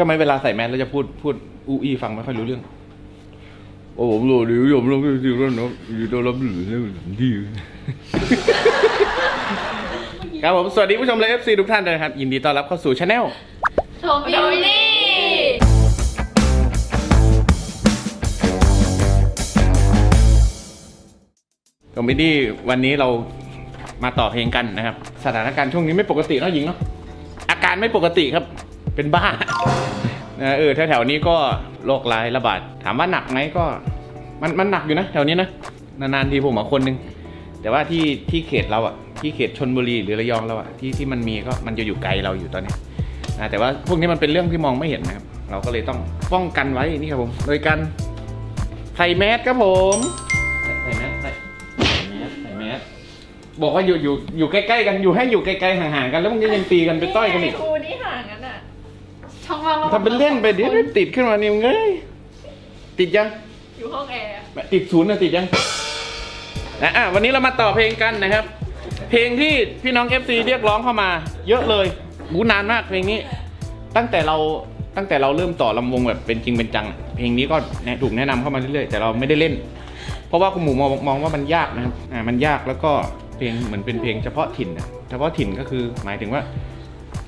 ช่ไหมเวลาใส่แมสแล้วจะพูดพูดอูอีฟังไม่ค่อยรู้เรื่อง โอ้ผมรู้ดีผมรู้ดีแล้วเนาะอยู่ตัวรับหรือเรื่องดีครับผม สวัสดีผู้ชมและ FC ทุกท่านด้วยนะครับ ยินดีต้อนรับเข้าสู่ช anel โทมิลี่คอมเมดี้วันนี้เรามาต่อเพลงกันนะครับ สถานการณ์ช่วงนี้ไม่ปกติเนอะหญิงเนาะอาการไม่ปกติครับ เป็นบ้านะเออแถวๆนี้ก็โรคร้ายระบาด ถามว่าหนักไหมก็ มันมันหนักอยู่นะแถวนี้นะนานๆทีผมมาคนนึงแต่ว่าที่ที่เขตเราอะที่เขตชนบุรีหรือระยองเราอะที่ที่มันมีก็มันจะอยู่ไกลเราอยู่ตอนนี้นะแต่ว่าพวกนี้มันเป็นเรื่องที่มองไม่เห็นนะครับ เราก็เลยต้องป้องกันไว้นี่ครับผม โดยการใส่แมสครับผมใส่แมสใส่ใส่แมสใส่แมสบอกว่าอยู่อยู่อยู่ใกล้ๆกันอยู่ให้อยู่ไกลๆห่างๆกัน แล้วมันก็ยังตีกันไปต้อยกันอีก ครูนี่ห่างกันอะ ช่องว่างทำเป็นเล่นไปเดี๋ยวติดขึ้นมานี่มึงเอ้ยติดยัง อยู่ห้องแอร์ติดศูนย์นะติดยังนะอะวันนี้เรามาต่อเพลงกันนะครับ เพลงที่พี่น้อง FC เรียกร้องเข้ามา เยอะเลยบูนานมากเพลงนี้ ตั้งแต่เราตั้งแต่เราเริ่มต่อลำวงแบบเป็นจริงเป็นจังอะเพลงนี้ก็แนะถูกแนะนำเข้ามาเรื่อยๆแต่เราไม่ได้เล่น เพราะว่าคุณหมูมองมองว่ามันยากนะครับอ่ามันยากแล้วก็เพลงเหมือนเป็นเพลงเฉพาะถิ่นนะเฉพาะถิ่นก็คือหมายถึงว่า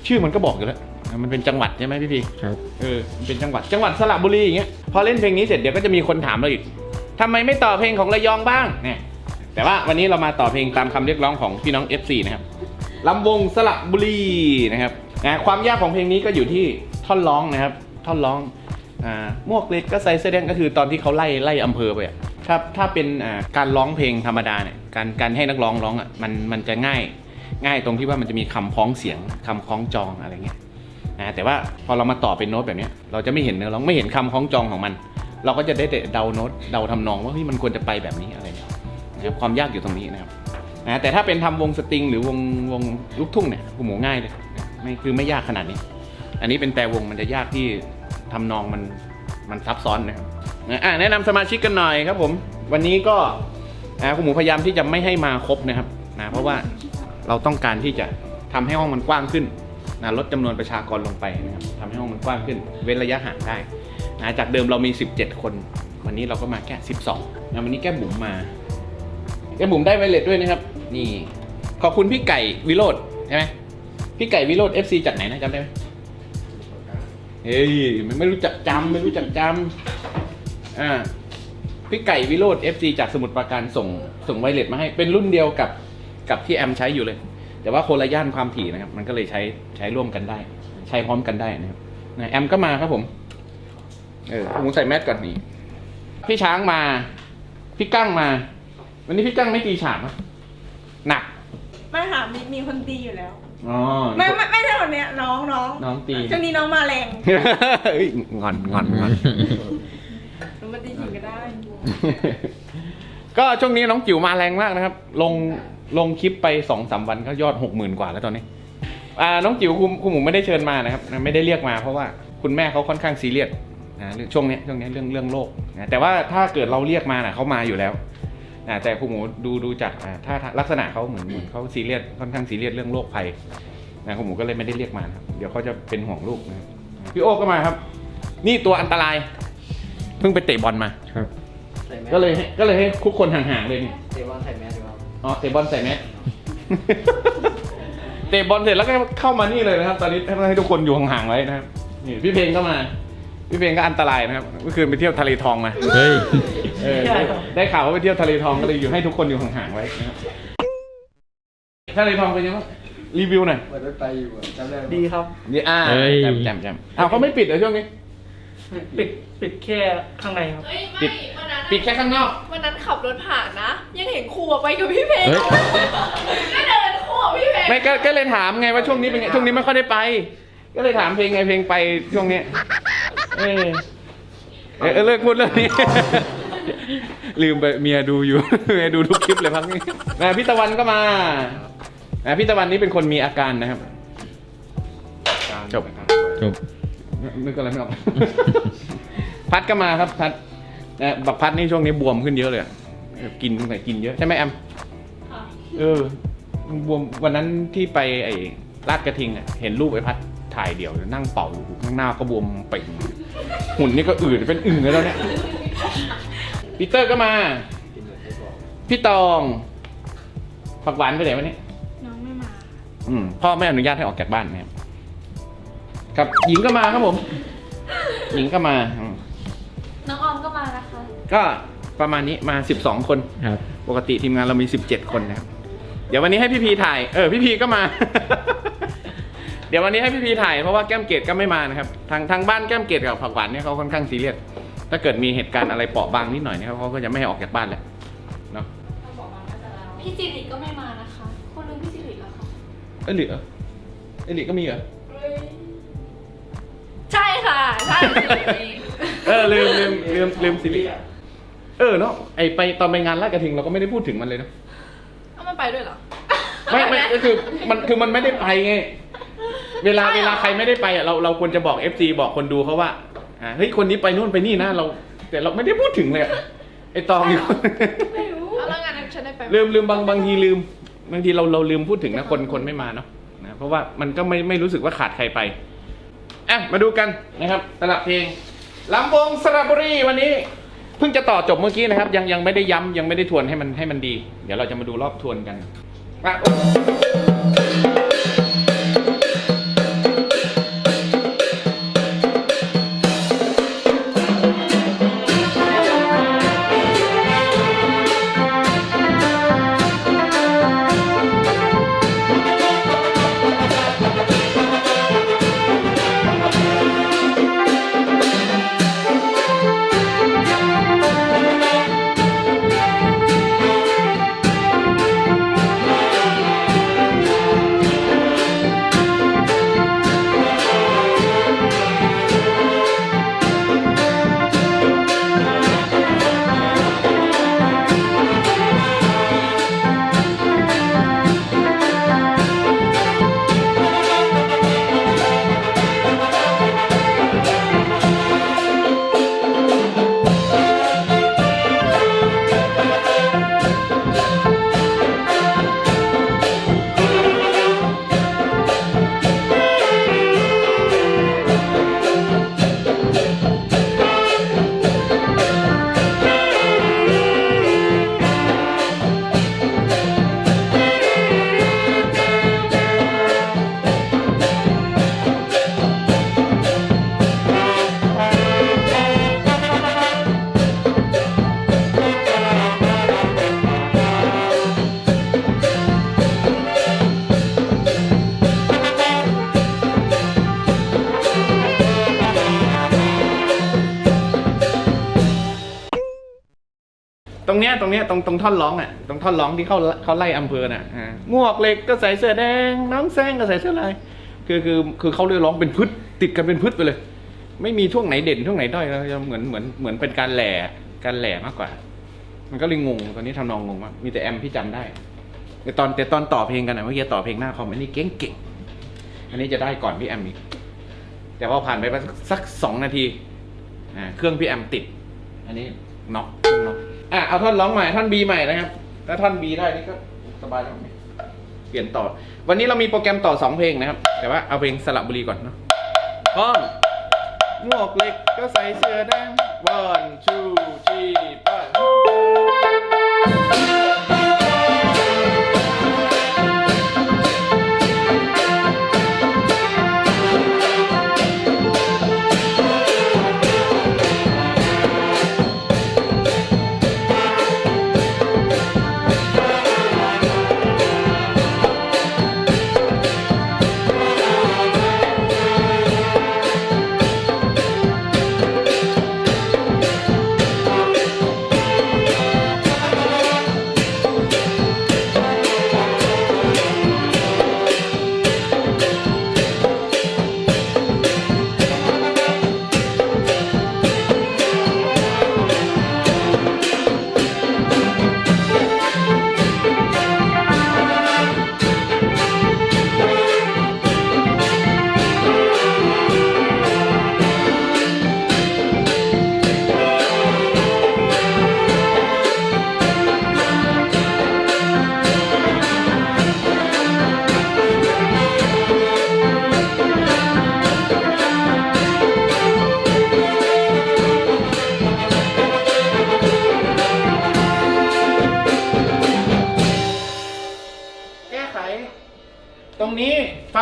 ชื่อมันก็บอกอยู่แล้วอะ มันเป็นจังหวัดใช่ไหมพี่พีครับเออมันเป็นจังหวัดจังหวัดสระบุรีอย่างเงี้ยพอเล่นเพลงนี้เสร็จเดี๋ยวก็จะมีคนถามเราอีกทำไมไม่ต่อเพลงของระยองบ้างเนี่ยแต่ว่าวันนี้เรามาต่อเพลงตามคำเรียกร้องของพี่น้อง FC นะครับลำวงสระบุรีนะครับนะความยากของเพลงนี้ก็อยู่ที่ท่อนร้องนะครับ ท่อนร้องอ่ามวกเล็กก็ใส่เสื้อแดงก็คือตอนที่เขาไล่ไล่อำเภอไปอะถ้าถ้าเป็นอ่าการร้องเพลงธรรมดาเนี่ยการการให้นักร้องร้องอะมันมันจะง่าย ง่ายตรงที่ว่ามันจะมีคำพ้องเสียงคำคล้องจองอะไรเงี้ย นะแต่ว่าพอเรามาต่อเป็นโน้ตแบบนี้เราจะไม่เห็นเนื้อร้องไม่เห็นคำคล้องจองของมัน เราก็จะได้แต่เดาโน้ตเดาทำนองว่าเฮ้ยมันควรจะไปแบบนี้อะไรเนี่ยนะครับความยากอยู่ตรงนี้นะครับนะแต่ถ้าเป็นทำวงสตริง หรือวงวงลูกทุ่งเนี่ยคุณหมูง่ายเลยนะไม่คือไม่ยากขนาดนี้ อันนี้เป็นแต่วงมันจะยากที่ทำนองมันมันซับซ้อนนะครับนะอะแนะนำสมาชิกกันหน่อยครับ ผม วันนี้ก็อ่าคุณหมูพยายามที่จะไม่ให้มาครบนะครับนะเพราะว่าเราต้องการที่จะทำให้ห้องมันกว้างขึ้น นะลดจำนวนประชากรลงไปนะครับทำให้ห้องมันกว้างขึ้น เว้นระยะห่างได้นะจากเดิมเรามี 17 คน วันนี้เราก็มาแค่ 12นะวันนี้แก้บุ๋มมาแก้บุ๋มได้ไวเลตด้วยนะครับ นี่ ขอบคุณพี่ไก่วิโรธใช่ไหมพี่ไก่วิโรธ FC จากไหนนะจำได้ไหมเฮ้ยไม่รู้จักจำไม่รู้จักจำอ่าพี่ไก่วิโรธ FC จากสมุทรปราการส่งส่งไวเลตมาให้เป็นรุ่นเดียวกับกับที่แอมใช้อยู่เลย แต่ว่าคนละย่านความถี่นะครับ มันก็เลยใช้ใช้ร่วมกันได้ ใช้พร้อมกันได้นะครับนะแอมก็มาครับผม เออผมใส่แมสก่อนนี่พี่ช้างมา พี่กั้งมา วันนี้พี่กั้งไม่ตีฉากนะหนักไม่ค่ะมีมีคนตีอยู่แล้ว อ๋อ ไม่ไม่ไม่ใช่คนเนี้ยน้องน้องน้องตีช่วงนี้น้องมาแรงเฮ้ยงอนงอนงอนหนูมาตีหินก็ได้ ก็ช่วงนี้น้องจิ๋วมาแรงมากนะครับ ลง ลงคลิปไปสองสามวันก็ยอดหกหมื่นกว่าแล้วตอนนี้อ่าน้องจิ๋วคุณคุณหมูไม่ได้เชิญมานะครับนะไม่ได้เรียกมาเพราะว่าคุณแม่เขาค่อนข้างซีเรียสนะเรื่องช่วงเนี้ยช่วงเนี้ยเรื่องเรื่องโรคนะแต่ว่าถ้าเกิดเราเรียกมานะเขามาอยู่แล้วนะแต่คุณหมูดูดูจากอ่าถ้าถ้าลักษณะเขาเหมือนเหมือนเขาซีเรียสค่อนข้างซีเรียสเรื่องโรคภัยนะคุณหมูก็เลยไม่ได้เรียกมานะครับเดี๋ยวเขาจะเป็นห่วงลูกนะครับพี่โอ้ก็มาครับ นี่ตัวอันตราย เพิ่งไปเตะบอลมาครับ ก็เลยให้ก็เลยให้ทุกคนห่างๆเลยนี่เตะบอลใส่แมสดีกว่า อ๋อเตะบอลใส่แมส เตะบอลเสร็จแล้วก็เข้ามานี่เลยนะครับ ตอนนี้ให้ให้ทุกคนอยู่ห่างๆไว้นะครับนี่พี่เพลงก็มา พี่เพลงก็อันตรายนะครับเมื่อคืนไปเที่ยวทะเลทองมาเฮ้ยเออได้ได้ข่าวว่าไปเที่ยวทะเลทองก็เลยอยู่ให้ทุกคนอยู่ห่างๆไว้นะครับทะเลทองเป็นยังไงบ้างรีวิวหน่อย เปิดรถไปอยู่อะจำได้ไหมดีครับ นี่อ่าเฮ้ย แจมแจมแจมอ้าวเขาไม่ปิดเหรอช่วงนี้ ปิดปิดแค่ข้างในครับ เอ้ยปิไม่ด วันนั้นปิดแค่ข้างนอก วันนั้นขับรถผ่านนะ ยังเห็นครูอะไปกับพี่เพลงเฮ้ย ก็เดินคู่กับพี่เพลงไม่ก็ก็เลยถามไงว่าช่วงนี้เป็นไงช่วงนี้ไม่ค่อยได้ไป ก็เลยถามเพลงไงเพลงไปช่วงเนี้ยเออเออเออเลิกพูดเรื่องนี้ ลืมไปเมียดูอยู่ เมียดูทุกคลิปเลยพักนี้นะพี่ตะวันก็มานะพี่ตะวันนี่เป็นคนมีอาการนะครับจบจบ นึกอะไรไม่ออก พัดก็มาครับพัดนะบักพัดนี่ช่วงนี้บวมขึ้นเยอะเลยอะเออกินตั้งแต่กินเยอะใช่ไหมแอมเออมันบวมวันนั้นที่ไปไอ้ลาดกระทิงอะเห็นรูปไอ้พัดถ่ายเดี่ยวนั่งเป่าอยู่ข้างหน้าก็บวมเป่งหุ่นนี่ก็อืดเป็นอึ่งแล้วเนี่ยปีเตอร์ก็มากินเหมือนไส้กรอกพี่ตองผักหวานไปไหนวะเนี่ยน้องไม่มา อืมพ่อไม่อนุญาตให้ออกจากบ้านนะครับ ครับหญิงก็มาครับผม หญิงก็มาอืมน้องออมก็มานะคะ ก็ประมาณนี้มา 12 คน ครับ ปกติทีมงานเรามี 17 คนนะครับ เดี๋ยววันนี้ให้พี่พีถ่าย เออ พี่พีก็มา เดี๋ยววันนี้ให้พี่พีถ่ายเพราะว่าแก้มเกตก็ไม่มานะครับ ทางทางบ้านแก้มเกตกับผักหวานเนี่ยเขาค่อนข้างซีเรียส ถ้าเกิดมีเหตุการณ์อะไรเปราะบางนิดหน่อยเนี่ยเขาก็จะไม่ให้ออกจากบ้านแล้วเนาะพี่จิริก็ไม่มานะคะ คนลืมพี่จิริแล้วค่ะเอยหลิเหรอเอยหลิก็มีเหรอ ใช่ค่ะ ใช่จิริเออลืมลืมลืมลืมสิริเออเนาะไอไปตอนไปงานลาดกระทิงเราก็ไม่ได้พูดถึงมันเลยเนาะเอามันไปด้วยเหรอ ไม่ไม่ก็คือมันคือมันไม่ได้ไปไงเวลาเวลาใครไม่ได้ไปอะเราเราควรจะบอก FC บอกคนดูเขาว่าอ่าเฮ้ยคนนี้ไปนู่นไปนี่นะเรา แต่เราไม่ได้พูดถึงเลยอะไอตองอยู่ ไม่รู้เอาแล้วงานนั้นฉันได้ไปไหมลืมลืมบางบางทีลืม บางทีเราเราลืมพูดถึงนะคนคนไม่มาเนาะนะเพราะว่ามันก็ไม่ไม่รู้สึกว่าขาดใครไป อะมาดูกันนะครับสลับเพลงลำวงสระบุรีวันนี้เพิ่งจะต่อจบเมื่อกี้นะครับ ยังยังไม่ได้ย้ำยังไม่ได้ทวนให้มันให้มันดี เดี๋ยวเราจะมาดูรอบทวนกันอะ ตรงเนี้ยตรงตรงท่อนร้องอะตรงท่อนร้องที่เขาเขาไล่อำเภอน่ะอ่างวกเหล็กก็ใส่เสื้อแดง น้องแซงก็ใส่เสื้อลายคือคือคือเขาเรียกร้องเป็นพืชติดกันเป็นพืชไปเลย ไม่มีช่วงไหนเด่นช่วงไหนด้อยแล้วเหมือนเหมือนเหมือนเป็นการแหล่การแหล่มากกว่า มันก็เลยงงตอนนี้ทำนองงงมามีแต่แอมพี่จำได้แต่ตอนแต่ตอนต่อเพลงกันนะเมื่อกี้ต่อเพลงหน้าคอมอันนี้เก่งเก่งอันนี้จะได้ก่อนพี่แอมอีกแต่พอผ่านไปสักสองนาทีอ่าเครื่องพี่แอมติด อันนี้น็อกเครื่องน็อก อะเอาท่อนร้องใหม่ท่อนบีใหม่นะครับถ้าท่อนบีได้นี่ก็สบายแล้วเปลี่ยนต่อ วันนี้เรามีโปรแกรมต่อสองเพลงนะครับ แต่ว่าเอาเพลงสระบุรีก่อนเนาะพร้อมหมวกเหล็กก็ใส่เสื้อแดง one two three ไ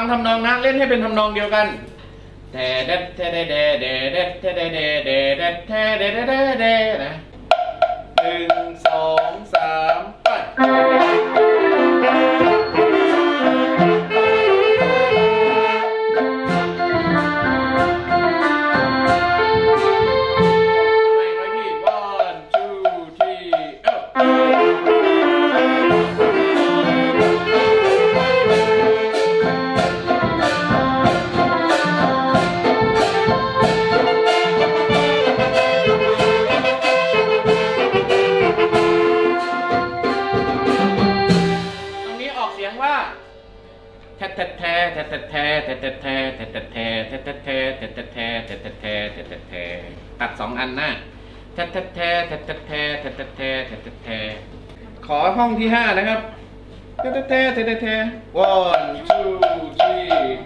ทำนองนะเล่นให้เป็นทำนองเดียวกันแดดดแดดแดดแดดเดดแดดเดดแดดเดดแดดแดดแดดแดดนะหนึ่งสองสามไป แทะแทะแทะแทะแทะแทะแทะแทะแทะแทะแทะขอห้องที่ห้านะครับแทแทะแทะแทะแทะแทะ one two three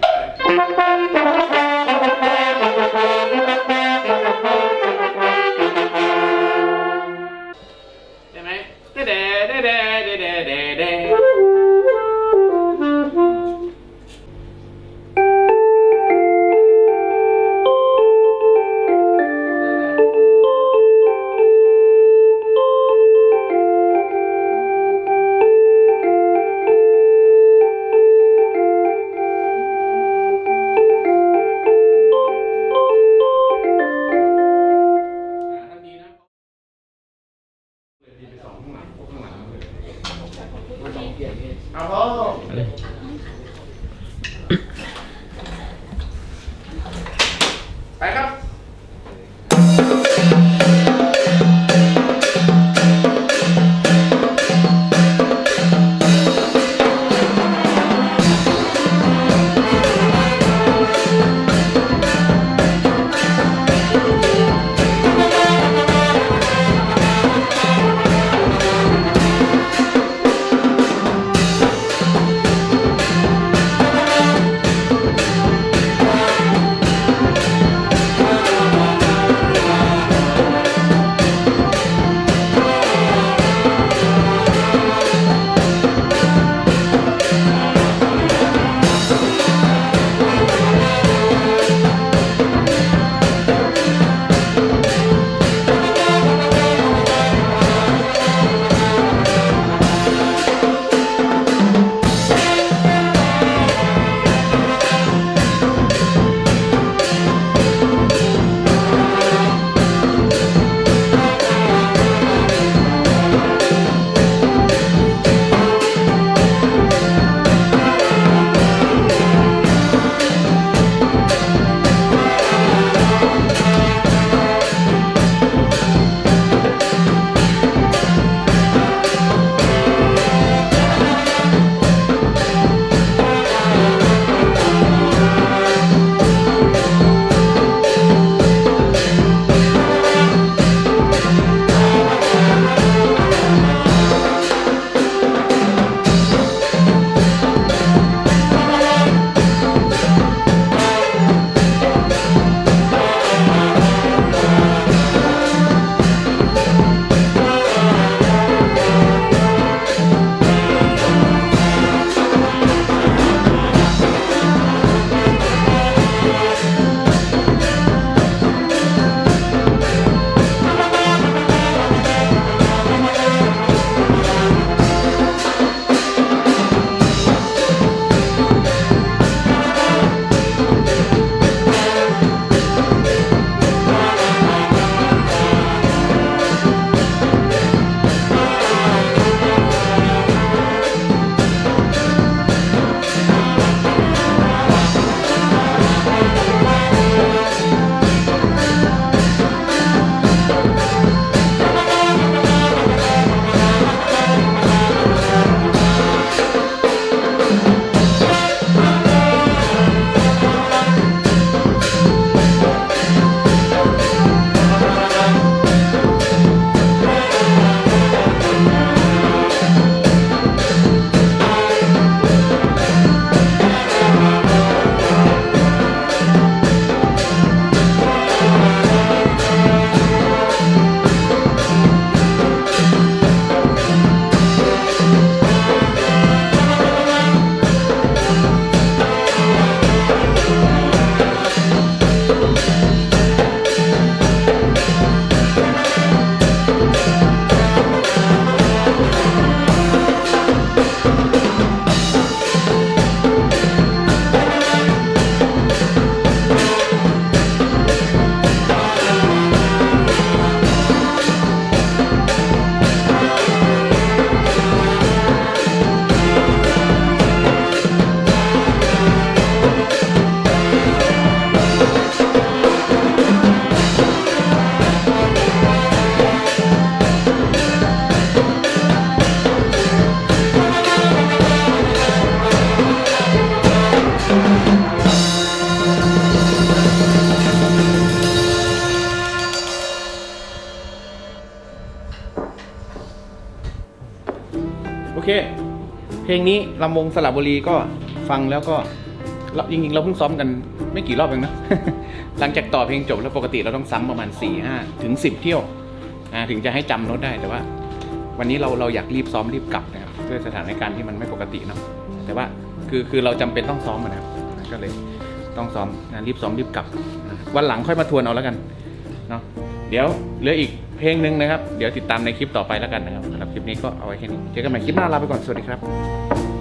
ลงนี้ลำวงสระบุรีก็ฟังแล้วก็เราจริงๆเราเพิ่งซ้อมกันไม่กี่รอบเองนะ หลังจากต่อเพลงจบแล้วปกติเราต้องซ้ำประมาณ4ี่ห้าถึงสิบเที่ยวถึงจะให้จำโน้ตได้แต่ว่า วันนี้เราเราอยากรีบซ้อมรีบกลับนะครับด้วยสถานการณ์ที่มันไม่ปกติเนาะแต่ว่าคือคือเราจำเป็นต้องซ้อมนะครับก็เลยต้องซ้อมนะรีบซ้อมรีบกลับ วันหลังค่อยมาทวนเอาแล้วกันเนาะเดี๋ยวเหลืออีก เพลงหนึ่งนะครับ เดี๋ยวติดตามในคลิปต่อไปแล้วกันนะครับสำหรับคลิปนี้ก็เอาไว้แค่นี้เจอกันใหม่คลิปหน้าลาไปก่อนสวัสดีครับ